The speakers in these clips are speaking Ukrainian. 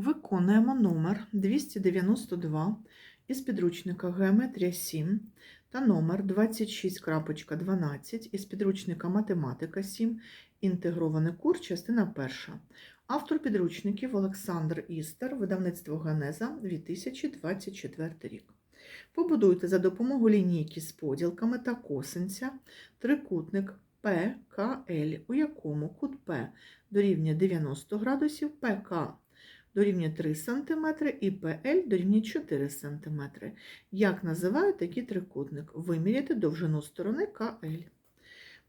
Виконуємо номер 292 із підручника Геометрія 7 та номер 26.12 із підручника Математика 7, інтегрований курс, частина 1. Автор підручників Олександр Істер, видавництво Ганеза 2024 рік. Побудуйте за допомогою лінійки з поділками та косинця трикутник ПКЛ, у якому кут П дорівнює 90 градусів, ПК дорівнює 3 см і ПЛ дорівнює 4 см. Як називають такий трикутник? Виміряти довжину сторони КЛ.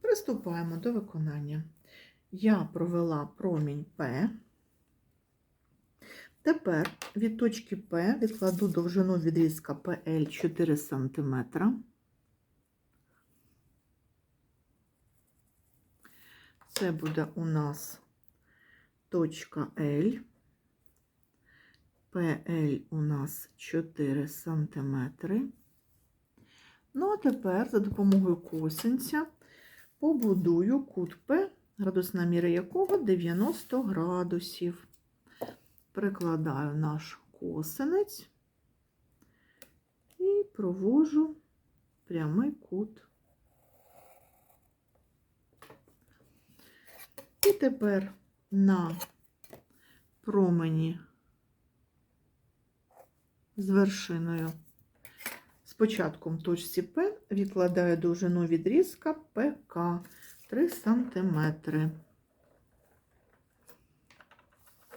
Приступаємо до виконання. Я провела промінь П. Тепер від точки П відкладу довжину відрізка ПЛ 4 см. Це буде у нас точка L. ПЛ у нас 4 см. Ну, а тепер за допомогою косинця побудую кут П, градусна міра якого 90 градусів. Прикладаю наш косинець і провожу прямий кут. І тепер на промені з вершиною. З початком точці П відкладаю довжину відрізка ПК 3 см.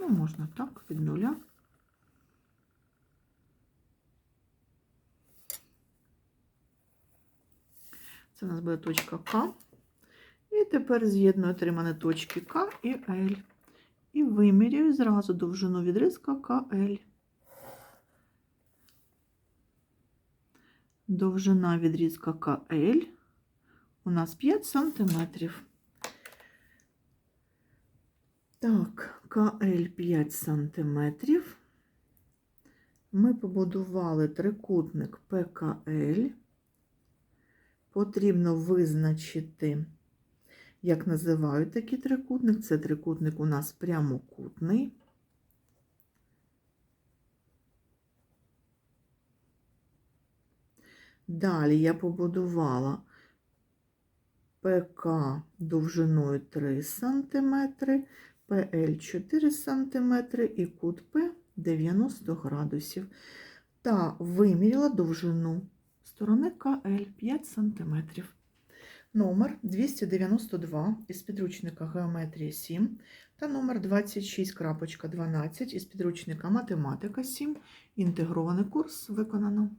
Ну, можна так, від нуля. Це у нас буде точка К. І тепер з'єдную отримані точки К і Л. І вимірюю зразу довжину відрізка КЛ. Довжина відрізка КЛ у нас 5 сантиметрів. Так, КЛ 5 сантиметрів. Ми побудували трикутник ПКЛ. Потрібно визначити, як називають такий трикутник. Це трикутник у нас прямокутний. Далі я побудувала ПК довжиною 3 см, ПЛ 4 см і кут П 90 градусів. Та виміряла довжину сторони КЛ 5 см. Номер 292 із підручника Геометрія 7 та номер 26.12 із підручника Математика 7. Інтегрований курс виконано.